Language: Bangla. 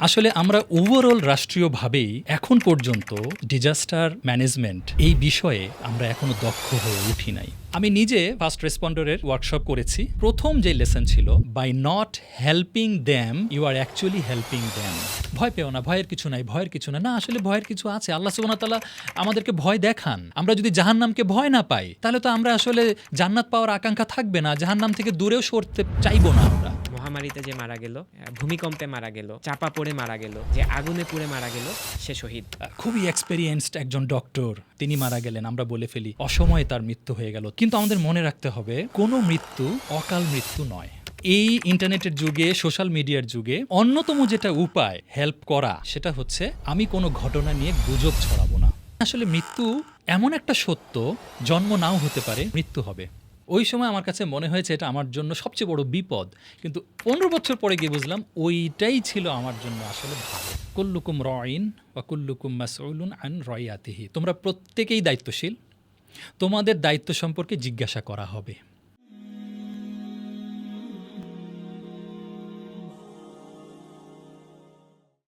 আসলে আমরা ওভারঅল রাষ্ট্রীয়ভাবেই এখন পর্যন্ত ডিজাস্টার ম্যানেজমেন্ট এই বিষয়ে আমরা এখনও দক্ষ হয়ে উঠি নাই। আমি নিজে ফার্স্ট রেসপন্ডারের ওয়ার্কশপ করেছি। প্রথম যে লেসন ছিল by not helping them you are actually helping them ভয় পেও না, ভয়ের কিছু নাই, ভয়ের কিছু না। না, আসলে ভয়ের কিছু আছে। আল্লাহ ওয়া আমাদেরকে ভয় দেখান। আমরা যদি জাহান্নামকে ভয় না পাই, তাহলে তো আমরা আসলে জান্নাত পাওয়ার আকাঙ্ক্ষা থাকবে না। জাহান্নাম থেকে দূরেও সরতে চাইব না আমরা। মহামারীতে যে মারা গেল ভূমিকম্পে মারা গেল, চাপা পড়ে মারা গেল, যে আগুনে পুড়ে মারা গেল, সে শহীদ। খুবই এক্সপেরিয়েন্সড একজন ডক্টর তিনি মারা গেলেন, আমরা বলে ফেলি। অসময়ে তার মৃত্যু হয়ে গেল। কিন্তু আমাদের মনে রাখতে হবে, কোনো মৃত্যু অকাল মৃত্যু নয়। এই ইন্টারনেটের যুগে, সোশ্যাল মিডিয়ার যুগে, অন্যতম যেটা উপায় হেল্প করা, সেটা হচ্ছে, আমি কোনো ঘটনা নিয়ে গুজব ছড়াবো না। আসলে মৃত্যু এমন একটা সত্য, জন্ম নাও হতে পারে, মৃত্যু হবে। ওই সময় আমার কাছে মনে হয়েছে এটা আমার জন্য সবচেয়ে বড় বিপদ। কিন্তু পনেরো বছর পরে গিয়ে বুঝলাম ওইটাই ছিল আমার জন্য আসলে কুল্লুকুম রয়ন বা কুল্লুকুম মাসউলুন আন রয়াতিহি তোমরা প্রত্যেকেই দায়িত্বশীল। তোমাদের দায়িত্ব সম্পর্কে জিজ্ঞাসা করা হবে।